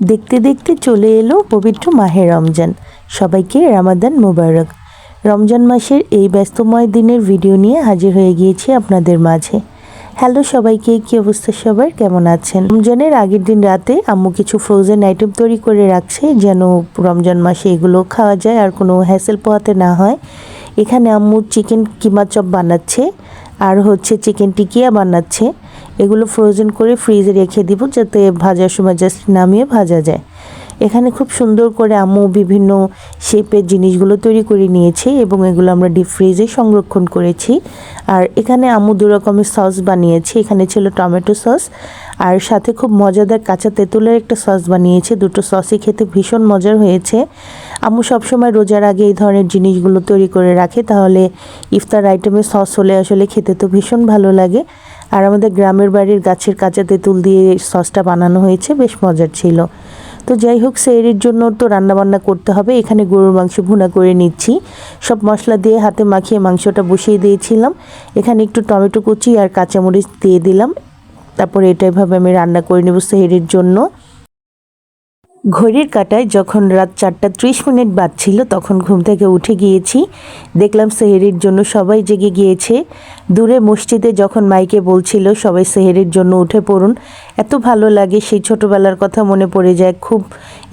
দেখতে দেখতে চলে এলো পবিত্র মাহে রমজান। সবাইকে রামাদান মোবারক। রমজান মাসের এই ব্যস্তময় দিনের ভিডিও নিয়ে হাজির হয়ে গিয়েছি আপনাদের মাঝে। হ্যালো সবাইকে, কি অবস্থা সবার? কেমন আছেন? রমজানের আগের দিন রাতে আম্মু কিছু ফ্রোজেন আইটেম তৈরি করে রাখছে, যেন রমজান মাসে এগুলো খাওয়া যায় আর কোনো হ্যাসেল পোহাতে না হয়। এখানে আম্মু চিকেন কিমা চপ বানাচ্ছে। আর হচ্ছে চিকেন টিকিয়া বানাচ্ছে। এগুলো ফ্রোজেন করে ফ্রিজে রেখে দিব যাতে ভাজার সময় জাস্ট নামিয়ে ভাজা যায়। এখানে খুব সুন্দর করে আম্মু বিভিন্ন শেপের জিনিসগুলো তৈরি করে নিয়েছে এবং এগুলো আমরা ডিপ ফ্রিজে সংরক্ষণ করেছি। আর এখানে আম্মু দু রকমের সস বানিয়েছে। এখানে ছিল টমেটো সস আর সাথে খুব মজাদার কাঁচা তেঁতুলের একটা সস বানিয়েছে। দুটো সসই খেতে ভীষণ মজার হয়েছে। আম্মু সবসময় রোজার আগে এই ধরনের জিনিসগুলো তৈরি করে রাখে, তাহলে ইফতার আইটেমের সস হলে আসলে খেতে তো ভীষণ ভালো লাগে। আর আমাদের গ্রামের বাড়ির গাছের কাঁচা তেঁতুল দিয়ে সসটা বানানো হয়েছে, বেশ মজার ছিল। তো যাই হোক সেরির জন্য তো রান্নাবান্না করতে হবে। এখানে গরুর মাংস ভুনা করে নিচ্ছি। সব মশলা দিয়ে হাতে মাখিয়ে মাংসটা বসিয়ে দিয়েছিলাম। এখানে একটু টমেটো কুচি আর কাঁচামরিচ দিয়ে দিলাম। তারপরে এটা এভাবে আমি রান্না করে নেব সেহরির জন্য। ঘড়ির কাটায় যখন রাত চারটা ত্রিশ মিনিট বাজছিল, তখন ঘুম থেকে উঠে গিয়েছি। দেখলাম সেহেরির জন্য সবাই জেগে গিয়েছে। দূরে মসজিদে যখন মাইকে বলছিল, সবাই সেহেরির জন্য উঠে পড়ুন। এত ভালো লাগে, সেই ছোটোবেলার কথা মনে পড়ে যায়। খুব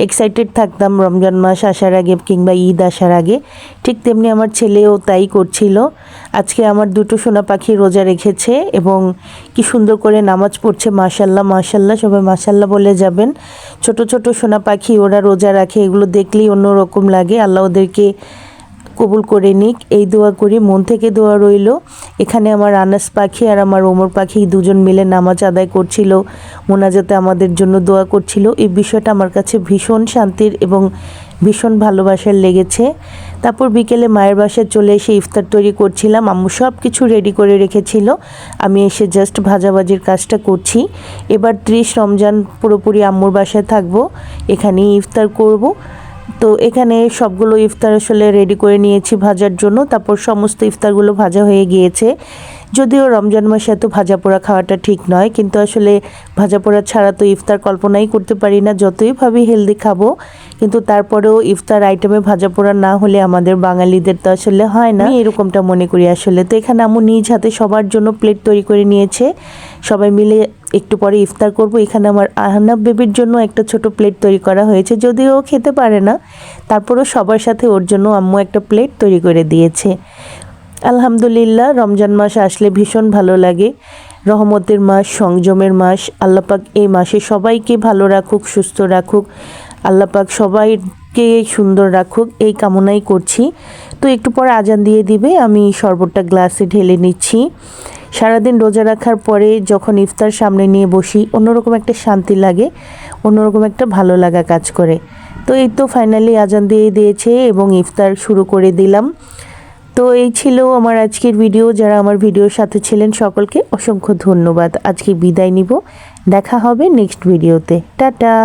এক্সাইটেড থাকতাম রমজান মাস আসার আগে কিংবা ঈদ আসার আগে। ঠিক তেমনি আমার ছেলেও তাই করছিল। আজকে আমার দুটো সোনা পাখি রোজা রেখেছে এবং কি সুন্দর করে নামাজ পড়ছে মাশাল্লাহ মাশাল্লাহ সবাই মাশাল্লাহ বলে যাবেন। ছোট ছোট সোনা পাখি ওরা রোজা রাখে, এগুলো দেখলেই অন্যরকম লাগে। আল্লাহ ওদেরকে কবুল করে নিক। এই দোয়া করি, মন থেকে দোয়া রইল। এখানে আমার আনাস পাখি আর আমার ওমর পাখি দুজন মিলে নামাজ আদায় করছিল। মোনাজাতে আমাদের জন্য দোয়া করছিল। এই বিষয়টা আমার কাছে ভীষণ শান্তির এবং ভীষণ ভালোবাসার লেগেছে। তারপর বিকেলে মায়ের বাসায় চলে এসে ইফতার তৈরি করছিলাম। আম্মু সব কিছু রেডি করে রেখেছিল। আমি এসে জাস্ট ভাজাভাজির কাজটা করছি। এবার ত্রিশ রমজান পুরোপুরি আম্মুর বাসায় থাকব। এখানেই ইফতার করব। তো এখানে সবগুলো ইফতার আসলে রেডি করে নিয়েছি ভাজার জন্য। তারপর সমস্ত ইফতারগুলো ভাজা হয়ে গিয়েছে। যদিও রমজান মাসে এত ভাজা পোড়া খাওয়াটা ঠিক নয়, কিন্তু আসলে ভাজা পোড়া ছাড়া তো ইফতার কল্পনাই করতে পারি না, যতই ভাবি হেলদি খাব, কিন্তু তারপরেও ইফতার আইটেমে ভাজা পোড়া না হলে আমাদের বাঙালিদের তো আসলে হয় না। এরকমটা মনে করি আসলে। তো এখানে আমু নিজ হাতে সবার জন্য প্লেট তৈরি করে নিয়েছে। সবাই মিলে একটু পরে ইফতার করব। এখানে আমার আহনাব বেবির জন্য একটা ছোট প্লেট তৈরি করা হয়েছে, যদিও ও খেতে পারে না। তারপরেও সবার সাথে ওর জন্য আম্মু একটা প্লেট তৈরি করে দিয়েছে। আলহামদুলিল্লাহ, রমজান মাস আসলে ভীষণ ভালো লাগে। রহমতের মাস, সংযমের মাস আল্লাপাক এই মাসে সবাইকে ভালো রাখুক, সুস্থ রাখুক। আল্লাপাক সবাইকে সুন্দর রাখুক, এই কামনাই করছি। তো একটু পরে আজান দিয়ে দিবে, আমি শরবতটা গ্লাসে ঢেলে নিচ্ছি। সারাদিন রোজা রাখার পরে যখন ইফতার সামনে নিয়ে বসি, অন্যরকম একটা শান্তি লাগে, অন্যরকম একটা ভালো লাগা কাজ করে। তো এই তো ফাইনালি আজান দিয়ে দিয়েছে এবং ইফতার শুরু করে দিলাম। তো এই ছিল আমার আজকের ভিডিও যারা আমার ভিডিওর সাথে ছিলেন, সকলকে অসংখ্য ধন্যবাদ। আজকে বিদায় নিব। দেখা হবে নেক্সট ভিডিওতে টাটা!